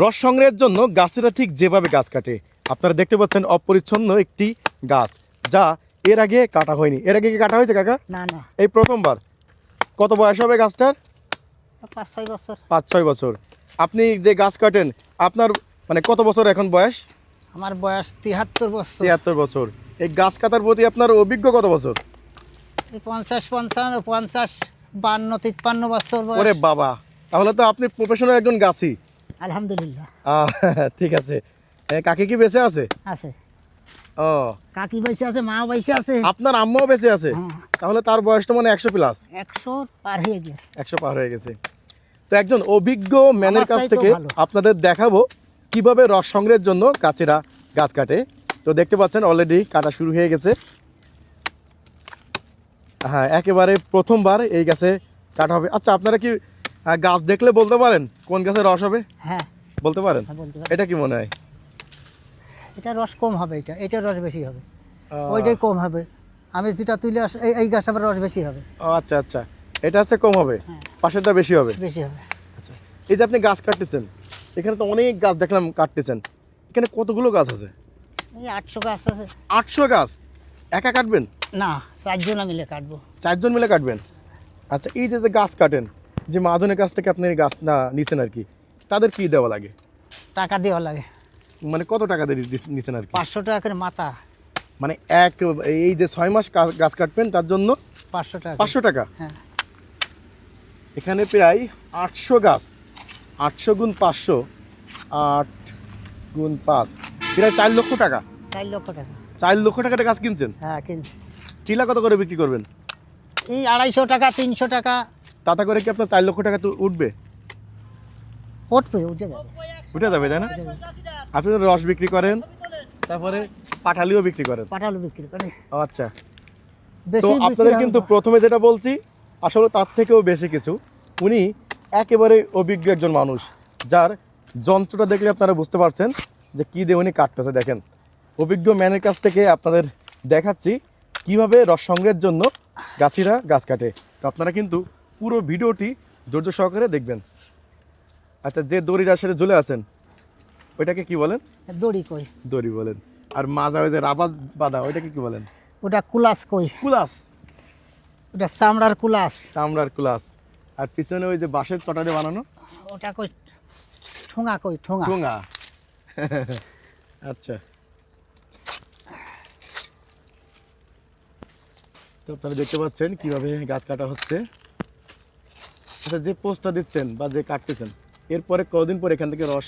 রস সংগ্রহের জন্য গাছেরা ঠিক যেভাবে গাছ কাটে। আপনারা দেখতে পাচ্ছেন অপরিচ্ছন্ন একটি গাছ যা এর আগে কাটা হয়নি। এর আগে কি কাটা হয়েছে কাকা? না না। এই প্রথমবার। কত বয়স হবে গাছটার? পাঁচ ছয় বছর। পাঁচ ছয় বছর। আপনি যে গাছ কাটেন আপনার মানে কত বছর এখন বয়স? আমার বয়স তিহাত্তর বছর। তিয়াত্তর বছর। এই গাছ কাটার প্রতি আপনার অভিজ্ঞ কত বছর? পঞ্চাশ পঞ্চান্ন পঞ্চাশ বান্ন তিপ্পান্ন বছর। ওরে বাবা! তাহলে তো আপনি প্রফেশনাল একজন গাছই আলহামদুলিল্লাহ। ঠিক আছে। কাকি কি বেঁচে আছে? আছে। ও। কাকি বাইসে আছে মা বাইসে আছে। আপনার আম্মাও বেঁচে আছে? হ্যাঁ, তাহলে তার বয়সটা মানে একশো প্লাস একশো পার হয়ে গেছে। একশো পার হয়ে গেছে। তো একজন অভিজ্ঞ ম্যানের কাছ থেকে আপনাদের দেখাবো কীভাবে রস সংগ্রহের জন্য গাছেরা গাছ কাটে। তো দেখতে পাচ্ছেন অলরেডি কাটা শুরু হয়ে গেছে। হ্যাঁ একেবারে প্রথমবার এই গাছে কাটা হবে। আচ্ছা আপনারা কি গাছ দেখলে বলতে পারেন? কোন গাছে রস হবে? হ্যাঁ। বলতে পারেন? হ্যাঁ, বলতে পারি এটা কি মনে হয়? এটা রস কম হবে এটা। এটা রস বেশি হবে। ওইটাই কম হবে। আমি যেটা তুলে আস এই গাছটা আবার রস বেশি হবে। ও, আচ্ছা আচ্ছা। এটা হচ্ছে কম হবে? হ্যাঁ। পাশেরটা বেশি হবে? বেশি হবে। আচ্ছা। এই যে আপনি গাছ কাটতেছেন এখানে তো অনেক গাছ দেখলাম কাটতেছেন। এখানে কতগুলো গাছ আছে? এই আটশো গাছ আছে। আটশো গাছ? একা কাটবেন? না চারজনা মিলে কাটবো। চারজন মিলে কাটবেন? আচ্ছা এই যে যে গাছ কাটেন যে মাদনের কাছ থেকে আপনি গাছ না নিচ্ছেন আর কি তাদের কি দেওয়া লাগে? টাকা দেওয়া লাগে। মানে কত টাকা দিয়ে নিছেন আর কি? পাঁচশো টাকা করে মাথা। মানে এক এই যে ছয় মাস গাছ কাটবেন তার জন্য পাঁচশো টাকা। পাঁচশো টাকা? হ্যাঁ। এখানে প্রায় আটশো গাছ আটশো গুণ পাঁচশো আট গুণ পাঁচ প্রায় চার লক্ষ টাকা। চার লক্ষ টাকা। চার লক্ষ টাকাটা গাছ কিনছেন? হ্যাঁ কিনছি। টিলা কত করে বিক্রি করবেন? এই আড়াইশো টাকা তিনশো টাকা তাতে করে কি আপনার চার লক্ষ টাকা তো উঠবে? উঠবে উঠে যাবে। উঠে যাবে তাই না? আপনি তো রস বিক্রি করেন তারপরে পাঠালিও বিক্রি করেন। পাঠালো বিক্রি করে ও আচ্ছা। তো আপনাদের কিন্তু প্রথমে যেটা বলছি আসলে তার থেকেও বেশি কিছু। উনি একেবারে অভিজ্ঞ একজন মানুষ যার যন্ত্রটা দেখলে আপনারা বুঝতে পারছেন যে কী দিয়ে উনি কাটতেছে দেখেন। অভিজ্ঞ ম্যানের কাছ থেকে আপনাদের দেখাচ্ছি কীভাবে রস সংগ্রহের জন্য গাছিরা গাছ কাটে। তো আপনারা কিন্তু পুরো ভিডিওটি ধৈর্য সহকারে দেখবেন। আচ্ছা যে দড়ির সাথে ঝুলে আছেন ওইটাকে কি বলেন? দড়ি কই। দড়ি বলেন। আর মাজা ওই যে রাবার বাঁধা ওইটাকে কি বলেন? ওটা কুলাস কই। কুলাস। ওটা চামড়ার কুলাস। চামড়ার কুলাস। আর পিছনে ওই যে বাঁশের চটা দিয়ে বানানো? ওটা কই ঠোঙা কই ঠোঙা। ঠোঙা। আচ্ছা। তো আপনারা দেখতে পাচ্ছেন কীভাবে গাছ কাটা হচ্ছে। আচ্ছা যে পোস্টটা দিচ্ছেন বা যে কাটতেছেন এরপরে কদিন পর এখান থেকে রস